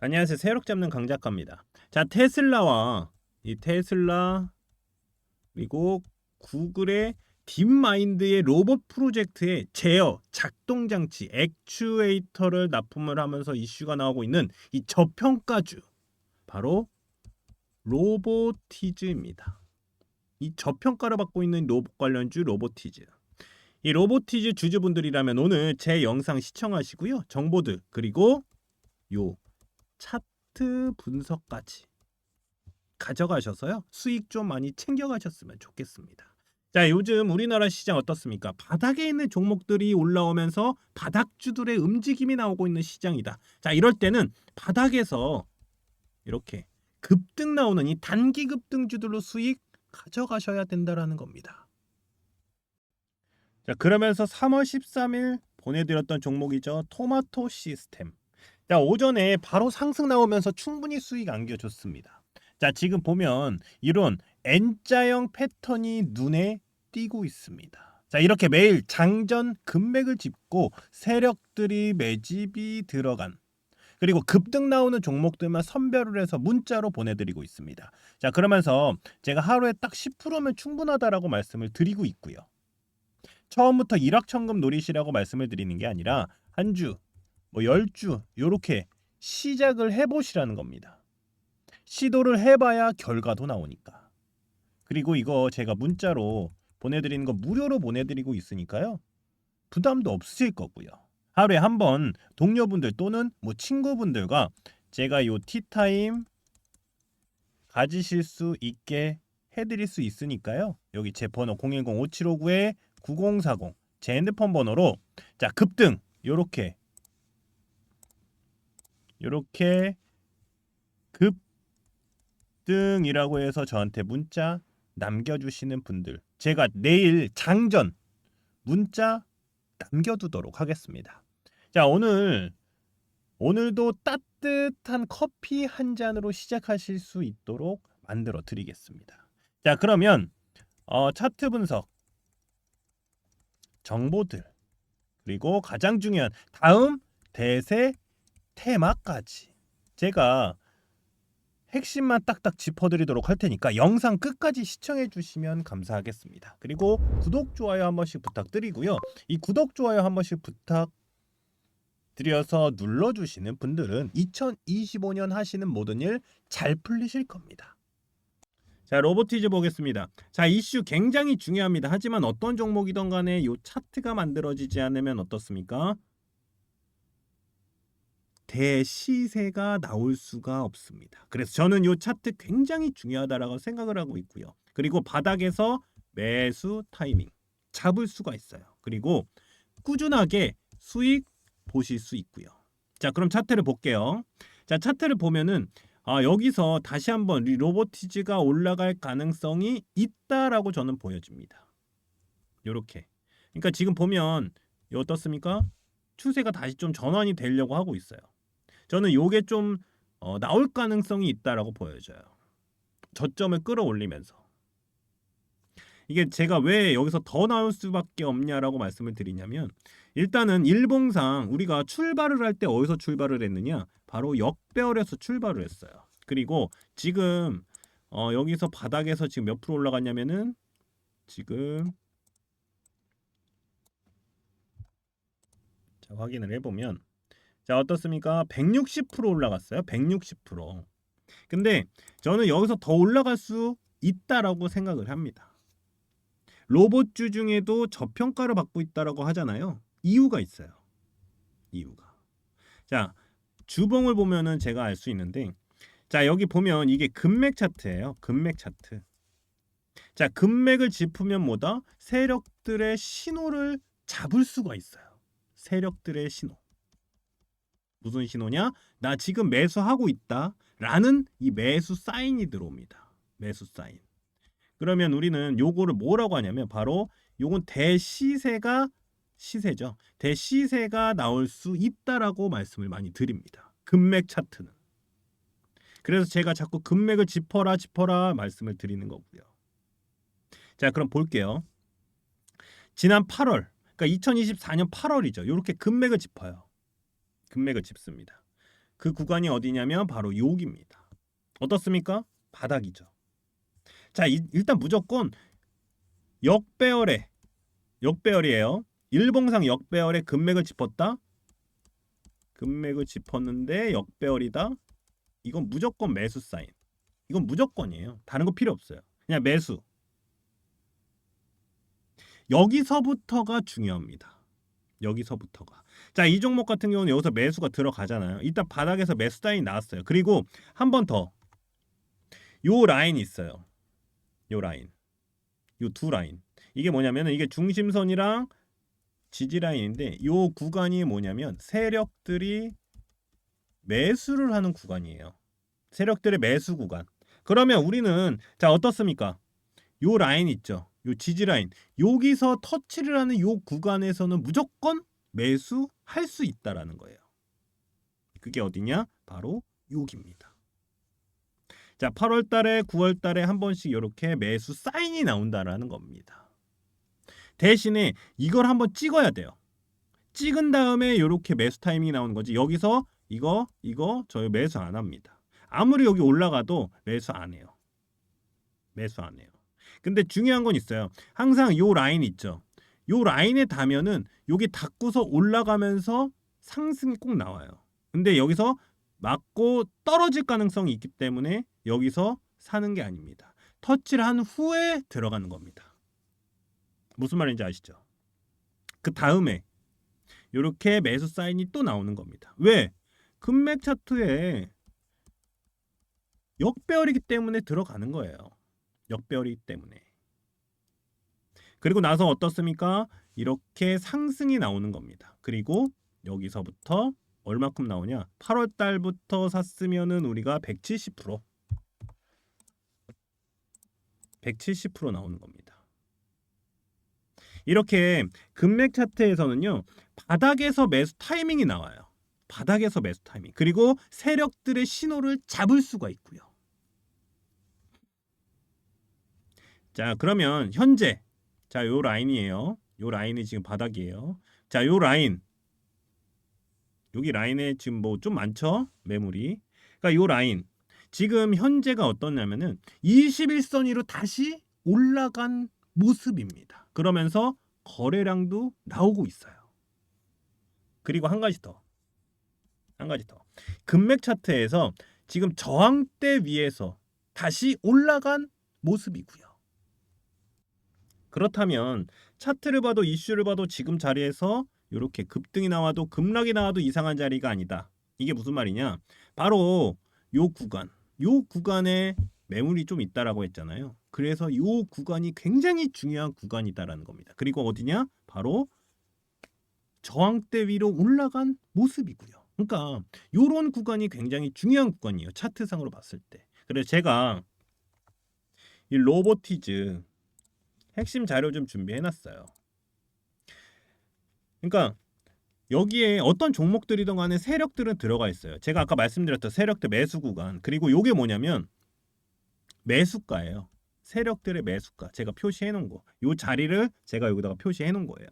안녕하세요. 새롭 잡는 강작가입니다. 자, 테슬라와 이 테슬라 그리고 구글의 딥마인드의 로봇 프로젝트의 제어, 작동 장치, 액추에이터를 납품을 하면서 이슈가 나오고 있는 이 저평가주 바로 로보티즈입니다. 이 저평가를 받고 있는 로봇 관련주 로보티즈. 이 로보티즈 주주분들이라면 오늘 제 영상 시청하시고요. 정보들 그리고 요 차트 분석까지 가져가셔서요. 수익 좀 많이 챙겨가셨으면 좋겠습니다. 자, 요즘 우리나라 시장 어떻습니까? 바닥에 있는 종목들이 올라오면서 바닥주들의 움직임이 나오고 있는 시장이다. 자, 이럴 때는 바닥에서 이렇게 급등 나오는 이 단기 급등주들로 수익 가져가셔야 된다라는 겁니다. 자, 그러면서 3월 13일 보내드렸던 종목이죠. 토마토 시스템. 자, 오전에 바로 상승 나오면서 충분히 수익 안겨줬습니다. 자, 지금 보면 이런 N자형 패턴이 눈에 띄고 있습니다. 자, 이렇게 매일 장전 금맥을 짚고 세력들이 매집이 들어간 그리고 급등 나오는 종목들만 선별을 해서 문자로 보내드리고 있습니다. 자, 그러면서 제가 하루에 딱 10%면 충분하다라고 말씀을 드리고 있고요. 처음부터 일확천금 노리시라고 말씀을 드리는 게 아니라 한 주, 뭐 10주 요렇게 시작을 해보시라는 겁니다. 시도를 해봐야 결과도 나오니까. 그리고 이거 제가 문자로 보내드리는 거 무료로 보내드리고 있으니까요. 부담도 없으실 거고요. 하루에 한 번 동료분들 또는 뭐 친구분들과 제가 요 티타임 가지실 수 있게 해드릴 수 있으니까요. 여기 제 번호 010-5759에 9040 제 핸드폰 번호로 자 급등 요렇게 요렇게 급등이라고 해서 저한테 문자 남겨주시는 분들 제가 내일 장전 문자 남겨두도록 하겠습니다. 자 오늘 오늘도 따뜻한 커피 한 잔으로 시작하실 수 있도록 만들어 드리겠습니다. 자 그러면 어, 차트 분석 정보들 그리고 가장 중요한 다음 대세 테마까지 제가 핵심만 딱딱 짚어드리도록 할 테니까 영상 끝까지 시청해 주시면 감사하겠습니다. 그리고 구독 좋아요 한 번씩 부탁드리고요. 이 구독 좋아요 한 번씩 부탁 드려서 눌러주시는 분들은 2025년 하시는 모든 일 잘 풀리실 겁니다. 자 로보티즈 보겠습니다. 자 이슈 굉장히 중요합니다. 하지만 어떤 종목이든 간에 이 차트가 만들어지지 않으면 어떻습니까? 대시세가 나올 수가 없습니다. 그래서 저는 이 차트 굉장히 중요하다라고 생각을 하고 있고요. 그리고 바닥에서 매수 타이밍 잡을 수가 있어요. 그리고 꾸준하게 수익 보실 수 있고요. 자, 그럼 차트를 볼게요. 자, 차트를 보면은 아, 여기서 다시 한번 이 로보티즈가 올라갈 가능성이 있다라고 저는 보여집니다. 요렇게. 그러니까 지금 보면 이 어떻습니까? 추세가 다시 좀 전환이 되려고 하고 있어요. 저는 요게 좀 어, 나올 가능성이 있다라고 보여져요. 저점을 끌어올리면서. 이게 제가 왜 여기서 더 나올 수밖에 없냐라고 말씀을 드리냐면 일단은 일봉상 우리가 출발을 할 때 어디서 출발을 했느냐 바로 역배열에서 출발을 했어요. 그리고 지금 어, 여기서 바닥에서 지금 몇 프로 올라갔냐면은 지금 자 확인을 해보면 자 어떻습니까? 160% 올라갔어요. 160%. 근데 저는 여기서 더 올라갈 수 있다라고 생각을 합니다. 로봇주 중에도 저평가를 받고 있다라고 하잖아요. 이유가 있어요. 이유가. 자, 주봉을 보면은 제가 알 수 있는데 자, 여기 보면 이게 금맥 차트예요. 금맥 차트. 자, 금맥을 짚으면 뭐다? 세력들의 신호를 잡을 수가 있어요. 세력들의 신호. 무슨 신호냐? 나 지금 매수하고 있다. 라는 이 매수 사인이 들어옵니다. 매수 사인. 그러면 우리는 요거를 뭐라고 하냐면 바로 요건 대시세가 시세죠. 대시세가 나올 수 있다라고 말씀을 많이 드립니다. 금맥 차트는. 그래서 제가 자꾸 금맥을 짚어라 짚어라 말씀을 드리는 거고요. 자, 그럼 볼게요. 지난 8월, 그러니까 2024년 8월이죠. 이렇게 금맥을 짚어요. 금맥을 짚습니다. 그 구간이 어디냐면 바로 여기입니다. 어떻습니까? 바닥이죠. 자, 이- 일단 무조건 역배열에 역배열이에요. 일봉상 역배열에 금맥을 짚었다. 금맥을 짚었는데 역배열이다. 이건 무조건 매수 사인. 이건 무조건이에요. 다른 거 필요 없어요. 그냥 매수. 여기서부터가 중요합니다. 여기서부터가. 자, 이 종목 같은 경우는 여기서 매수가 들어가잖아요. 일단 바닥에서 매수 사인이 나왔어요. 그리고 한 번 더. 요 라인이 있어요. 요 라인. 요 두 라인. 이게 뭐냐면은 이게 중심선이랑 지지 라인인데 요 구간이 뭐냐면 세력들이 매수를 하는 구간이에요. 세력들의 매수 구간. 그러면 우리는 자 어떻습니까? 요 라인 있죠. 요 지지 라인. 여기서 터치를 하는 요 구간에서는 무조건 매수할 수 있다라는 거예요. 그게 어디냐? 바로 여기입니다. 자, 8월 달에 9월 달에 한 번씩 이렇게 매수 사인이 나온다라는 겁니다. 대신에 이걸 한번 찍어야 돼요. 찍은 다음에 이렇게 매수 타이밍이 나오는 거지. 여기서 이거 이거 저 매수 안 합니다. 아무리 여기 올라가도 매수 안 해요. 매수 안 해요. 근데 중요한 건 있어요. 항상 요 라인 있죠. 요 라인에 닿으면은 여기 닿고서 올라가면서 상승이 꼭 나와요. 근데 여기서 맞고 떨어질 가능성이 있기 때문에 여기서 사는 게 아닙니다. 터치를 한 후에 들어가는 겁니다. 무슨 말인지 아시죠? 그 다음에 이렇게 매수 사인이 또 나오는 겁니다. 왜? 금맥 차트에 역배열이기 때문에 들어가는 거예요. 역배열이기 때문에. 그리고 나서 어떻습니까? 이렇게 상승이 나오는 겁니다. 그리고 여기서부터 얼마큼 나오냐? 8월 달부터 샀으면은 우리가 170% 170% 나오는 겁니다. 이렇게 금맥 차트에서는요. 바닥에서 매수 타이밍이 나와요. 바닥에서 매수 타이밍. 그리고 세력들의 신호를 잡을 수가 있고요. 자, 그러면 현재 자, 요 라인이에요. 요 라인이 지금 바닥이에요. 자, 요 라인 여기 라인에 지금 뭐 좀 많죠? 매물이. 그러니까 요 라인. 지금 현재가 어떠냐면은 21선 위로 다시 올라간 모습입니다. 그러면서 거래량도 나오고 있어요. 그리고 한 가지 더. 한 가지 더. 금맥 차트에서 지금 저항대 위에서 다시 올라간 모습이고요. 그렇다면 차트를 봐도 이슈를 봐도 지금 자리에서 이렇게 급등이 나와도 급락이 나와도 이상한 자리가 아니다. 이게 무슨 말이냐? 바로 요 구간, 요 구간에 매물이 좀 있다라고 했잖아요. 그래서 요 구간이 굉장히 중요한 구간이다라는 겁니다. 그리고 어디냐? 바로 저항대 위로 올라간 모습이고요. 그러니까 요런 구간이 굉장히 중요한 구간이에요. 차트상으로 봤을 때. 그래서 제가 이 로보티즈 핵심 자료 좀 준비해 놨어요. 그러니까 여기에 어떤 종목들이든 간에 세력들은 들어가 있어요. 제가 아까 말씀드렸던 세력들 매수 구간 그리고 요게 뭐냐면 매수가예요. 세력들의 매수가 제가 표시해 놓은 거. 요 자리를 제가 여기다가 표시해 놓은 거예요.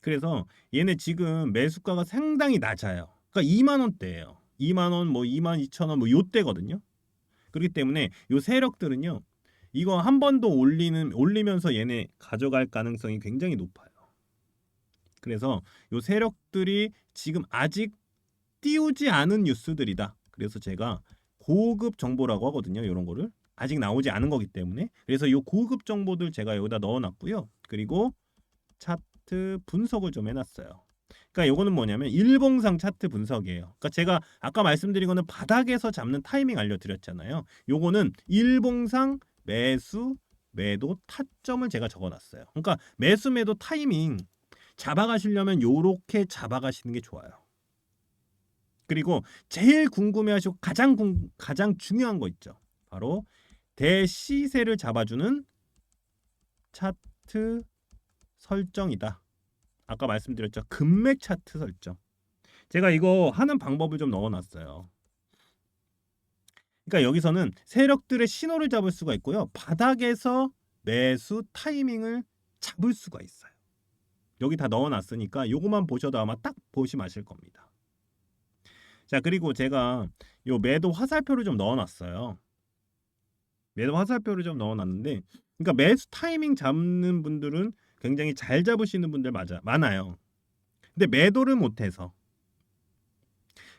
그래서 얘네 지금 매수가가 상당히 낮아요. 그러니까 2만 원대예요. 2만 원, 뭐 2만 2천 원, 뭐 요때거든요. 그렇기 때문에 요 세력들은요. 이거 한 번 더 올리는 올리면서 얘네 가져갈 가능성이 굉장히 높아요. 그래서 요 세력들이 지금 아직 띄우지 않은 뉴스들이다. 그래서 제가 고급 정보라고 하거든요. 이런 거를 아직 나오지 않은 거기 때문에 그래서 요 고급 정보들 제가 여기다 넣어놨고요. 그리고 차트 분석을 좀 해놨어요. 그러니까 요거는 뭐냐면 일봉상 차트 분석이에요. 그러니까 제가 아까 말씀드린 거는 바닥에서 잡는 타이밍 알려드렸잖아요. 요거는 일봉상 매수 매도 타점을 제가 적어놨어요. 그러니까 매수 매도 타이밍 잡아가시려면 요렇게 잡아가시는 게 좋아요. 그리고 제일 궁금해하시고 가장 궁, 가장 중요한 거 있죠. 바로 대시세를 잡아주는 차트 설정이다. 아까 말씀드렸죠. 금맥 차트 설정. 제가 이거 하는 방법을 좀 넣어놨어요. 그러니까 여기서는 세력들의 신호를 잡을 수가 있고요. 바닥에서 매수 타이밍을 잡을 수가 있어요. 여기 다 넣어놨으니까 요것만 보셔도 아마 딱 보시면 아실 겁니다. 자 그리고 제가 요 매도 화살표를 좀 넣어놨어요. 매도 화살표를 좀 넣어놨는데, 그러니까 매수 타이밍 잡는 분들은 굉장히 잘 잡으시는 분들 맞아 많아요. 근데 매도를 못해서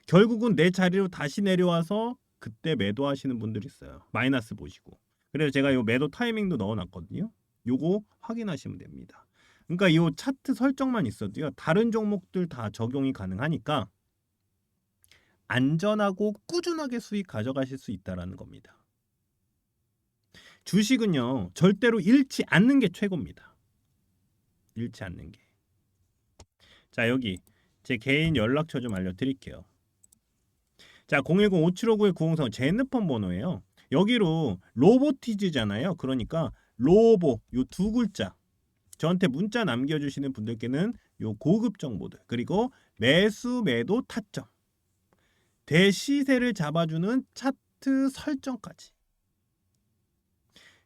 결국은 내 자리로 다시 내려와서 그때 매도하시는 분들이 있어요. 마이너스 보시고. 그래서 제가 요 매도 타이밍도 넣어놨거든요. 요거 확인하시면 됩니다. 그러니까 요 차트 설정만 있어도요. 다른 종목들 다 적용이 가능하니까 안전하고 꾸준하게 수익 가져가실 수 있다라는 겁니다. 주식은요. 절대로 잃지 않는 게 최고입니다. 잃지 않는 게. 자, 여기 제 개인 연락처 좀 알려 드릴게요. 자, 010-5759-903제 핸드폰 번호예요. 여기로 로보티즈잖아요. 그러니까 로보 요 두 글자 저한테 문자 남겨주시는 분들께는 요 고급 정보들 그리고 매수 매도 타점 대시세를 잡아주는 차트 설정까지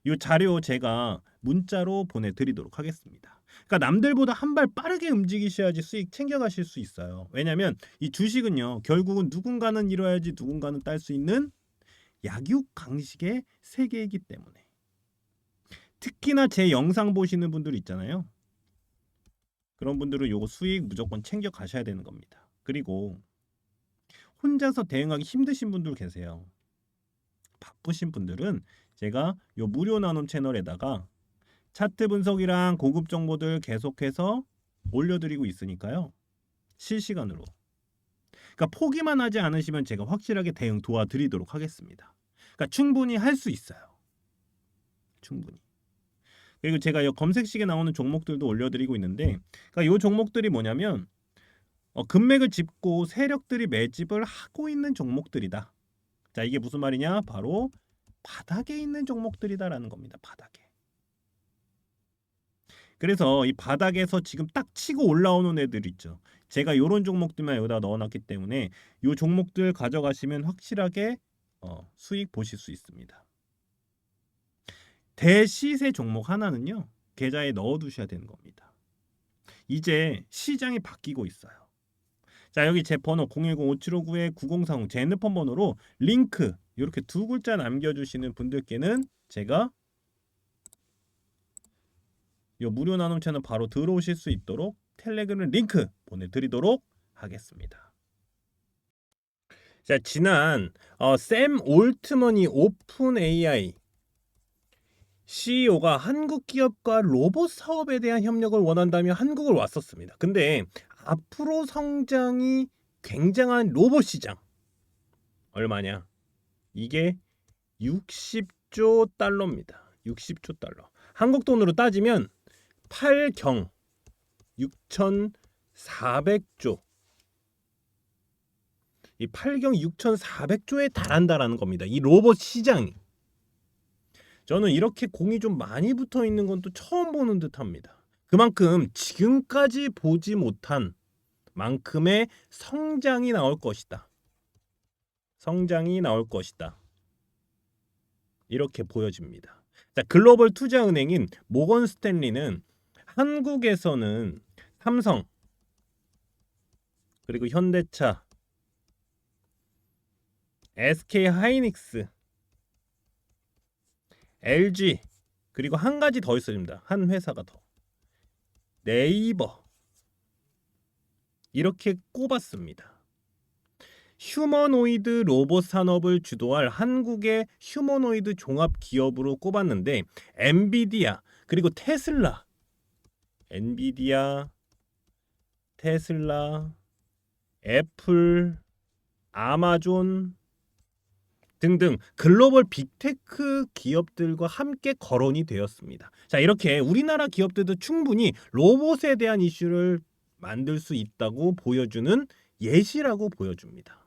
요 자료 제가 문자로 보내드리도록 하겠습니다. 그러니까 남들보다 한 발 빠르게 움직이셔야지 수익 챙겨가실 수 있어요. 왜냐하면 이 주식은요 결국은 누군가는 잃어야지 누군가는 딸 수 있는 약육 강식의 세계이기 때문에 특히나 제 영상 보시는 분들 있잖아요. 그런 분들은 요거 수익 무조건 챙겨 가셔야 되는 겁니다. 그리고 혼자서 대응하기 힘드신 분들 계세요. 바쁘신 분들은 제가 요 무료 나눔 채널에다가 차트 분석이랑 고급 정보들 계속해서 올려드리고 있으니까요. 실시간으로. 그러니까 포기만 하지 않으시면 제가 확실하게 대응 도와드리도록 하겠습니다. 그러니까 충분히 할 수 있어요. 충분히. 그리고 제가 이 검색식에 나오는 종목들도 올려드리고 있는데, 그러니까 이 종목들이 뭐냐면 어, 금맥을 짚고 세력들이 매집을 하고 있는 종목들이다. 자, 이게 무슨 말이냐? 바로 바닥에 있는 종목들이다라는 겁니다. 바닥에. 그래서 이 바닥에서 지금 딱 치고 올라오는 애들 있죠. 제가 요런 종목들만 여기다 넣어놨기 때문에 요 종목들 가져가시면 확실하게 어, 수익 보실 수 있습니다. 대시세 종목 하나는요 계좌에 넣어두셔야 되는 겁니다. 이제 시장이 바뀌고 있어요. 자 여기 제 번호 010-5759-9040제 핸드폰 번호로 링크 이렇게 두 글자 남겨주시는 분들께는 제가 요 무료 나눔 채널 바로 들어오실 수 있도록 텔레그램 링크 보내드리도록 하겠습니다. 자 지난 어, 샘 올트먼이 오픈 AI CEO가 한국 기업과 로봇 사업에 대한 협력을 원한다며 한국을 왔었습니다. 근데 앞으로 성장이 굉장한 로봇 시장 얼마냐? 이게 60조 달러입니다. 60조 달러. 한국 돈으로 따지면 8경 6,400조 이 8경 6,400조에 달한다라는 겁니다. 이 로봇 시장이 저는 이렇게 공이 좀 많이 붙어 있는 건 또 처음 보는 듯합니다. 그만큼 지금까지 보지 못한 만큼의 성장이 나올 것이다. 성장이 나올 것이다. 이렇게 보여집니다. 자, 글로벌 투자은행인 모건 스탠리는 한국에서는 삼성 그리고 현대차 SK 하이닉스 LG 그리고 한 가지 더 있습니다. 한 회사가 더 네이버 이렇게 꼽았습니다. 휴머노이드 로봇 산업을 주도할 한국의 휴머노이드 종합 기업으로 꼽았는데 엔비디아 그리고 테슬라 엔비디아 테슬라 애플 아마존 등등 글로벌 빅테크 기업들과 함께 거론이 되었습니다. 자, 이렇게 우리나라 기업들도 충분히 로봇에 대한 이슈를 만들 수 있다고 보여주는 예시라고 보여줍니다.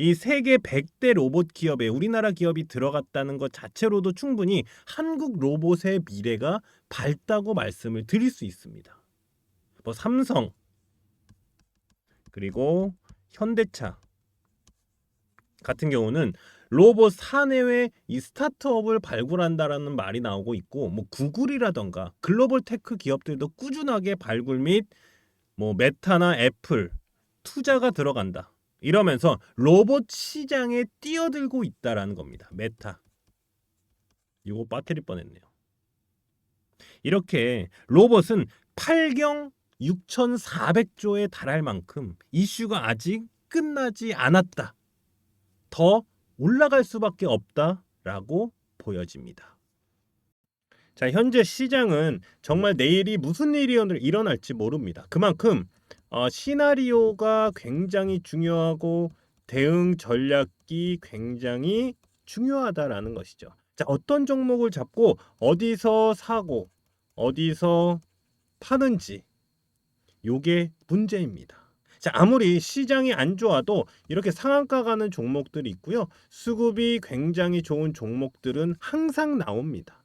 이 세계 100대 로봇 기업에 우리나라 기업이 들어갔다는 것 자체로도 충분히 한국 로봇의 미래가 밝다고 말씀을 드릴 수 있습니다. 뭐 삼성 그리고 현대차 같은 경우는 로봇 사내외 이 스타트업을 발굴한다라는 말이 나오고 있고 뭐 구글이라던가 글로벌 테크 기업들도 꾸준하게 발굴 및 뭐 메타나 애플 투자가 들어간다. 이러면서 로봇 시장에 뛰어들고 있다라는 겁니다. 메타. 이거 빠뜨릴 뻔했네요. 이렇게 로봇은 8경 6,400조에 달할 만큼 이슈가 아직 끝나지 않았다. 더 올라갈 수밖에 없다라고 보여집니다. 자, 현재 시장은 정말 내일이 무슨 일이 일어날지 모릅니다. 그만큼 어, 시나리오가 굉장히 중요하고 대응 전략이 굉장히 중요하다라는 것이죠. 자, 어떤 종목을 잡고 어디서 사고 어디서 파는지 요게 문제입니다. 자, 아무리 시장이 안 좋아도 이렇게 상한가 가는 종목들이 있고요. 수급이 굉장히 좋은 종목들은 항상 나옵니다.